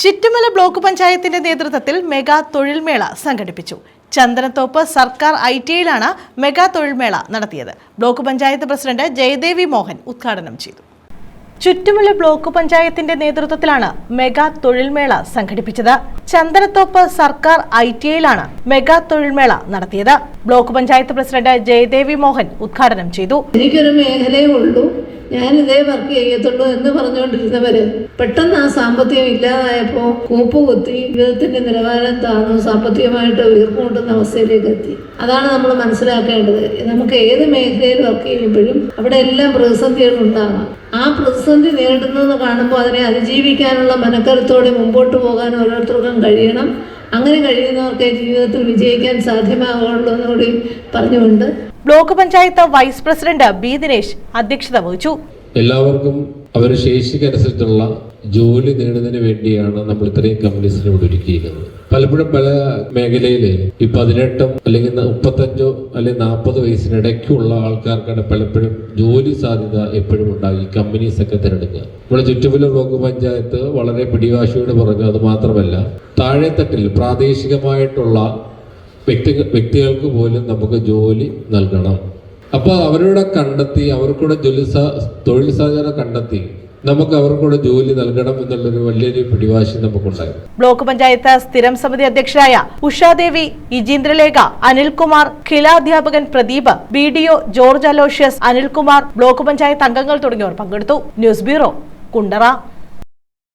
Chittumala block പഞ്ചായത്തിന്റെ നേതൃത്വത്തിൽ mega തൊഴിൽമേള സംഘടിപ്പിച്ചു. ചന്ദനത്തോപ്പ് സർക്കാർ ഐ ടിയിലാണ് മെഗാ തൊഴിൽമേള നടത്തിയത്. ബ്ലോക്ക് പഞ്ചായത്ത് പ്രസിഡന്റ് ജയദേവി മോഹൻ ഉദ്ഘാടനം ചെയ്തു. ചുറ്റുമല ബ്ലോക്ക് പഞ്ചായത്തിന്റെ നേതൃത്വത്തിലാണ് മെഗാ തൊഴിൽമേള സംഘടിപ്പിച്ചത്. ചന്ദനത്തോപ്പ് സർക്കാർ ഐ ടി ഐയിലാണ് മെഗാ തൊഴിൽമേള നടത്തിയത്. ബ്ലോക്ക് പഞ്ചായത്ത് പ്രസിഡന്റ് ജയദേവി മോഹൻ ഉദ്ഘാടനം ചെയ്തു. എനിക്കൊരു മേഖലയേ ഉള്ളൂ. ഞാൻ ഇതേ വർക്ക് ചെയ്യത്തുള്ളൂ എന്ന് പറഞ്ഞുകൊണ്ടിരുന്നവര്. പെട്ടെന്ന് ആ സാമ്പത്തികം ഇല്ലാതായപ്പോൾ കൂപ്പ് കുത്തി ജീവിതത്തിന്റെ നിലവാരം താഴ്ന്നു സാമ്പത്തികമായിട്ട് ഉയർന്നുകൊണ്ടുന്ന അവസ്ഥയിലേക്ക് എത്തി. അതാണ് നമ്മൾ മനസ്സിലാക്കേണ്ടത്. നമുക്ക് ഏത് മേഖലയിൽ വർക്ക് ചെയ്യുമ്പോഴും അവിടെ എല്ലാം പ്രതിസന്ധികൾ ഉണ്ടാകാം. ആ പ്രതിസന്ധി നേരിടുന്നത് കാണുമ്പോൾ അതിനെ അതിജീവിക്കാനുള്ള മനക്കരുത്തോടെ മുമ്പോട്ട് പോകാൻ ഓരോരുത്തർക്കും കഴിയണം. അങ്ങനെ കഴിയുന്നവർക്ക് ജീവിതത്തിൽ വിജയിക്കാൻ സാധ്യമാകുള്ളൂ എന്നുകൂടി പറഞ്ഞുകൊണ്ട് block panchayat vice president B Dinesh അധ്യക്ഷത വഹിച്ചു. എല്ലാവർക്കും അവരുടെ ശേഷിക്കനുസരിച്ചുള്ള ജോലി നേടുന്നതിന് വേണ്ടിയാണ് നമ്മൾ ഇത്രയും കമ്പനീസിനെ ഇവിടെ ഒരുക്കിയിരിക്കുന്നത്. പലപ്പോഴും പല മേഖലയിൽ ഈ പതിനെട്ടും അല്ലെങ്കിൽ മുപ്പത്തഞ്ചോ അല്ലെങ്കിൽ നാൽപ്പത് വയസ്സിനിടയ്ക്കുള്ള ആൾക്കാർക്കാണ് പലപ്പോഴും ജോലി സാധ്യത എപ്പോഴും ഉണ്ടാകും ഈ കമ്പനീസ് ഒക്കെ തിരഞ്ഞെടുക്കുക. നമ്മുടെ ചുറ്റുപുല ബ്ലോക്ക് പഞ്ചായത്ത് വളരെ പിടിവാശിയോട് പറഞ്ഞു അത് മാത്രമല്ല താഴെത്തട്ടിൽ പ്രാദേശികമായിട്ടുള്ള വ്യക്തി വ്യക്തികൾക്ക് പോലും നമുക്ക് ജോലി നൽകണം. അപ്പോൾ അവരുടെ കണ്ടെത്തി അവർക്കൂടെ ജോലി തൊഴിൽ സാധ്യത കണ്ടെത്തി നമുക്ക് അവർക്കൂടെ ജോലി നൽകണം എന്നുള്ളൊരു വലിയൊരു പിടിവാശി നമുക്കുണ്ടായിരുന്നു. ബ്ലോക്ക് പഞ്ചായത്ത് സ്ഥിരം സമിതി അധ്യക്ഷരായ ഉഷാദേവി ഇജീന്ദ്രലേഖ Anilkumar ഖിലാധ്യാപകൻ Pradeep B D O George Aloysius Anilkumar block panchayat അംഗങ്ങൾ തുടങ്ങിയവർ പങ്കെടുത്തു. News bureau Kundara.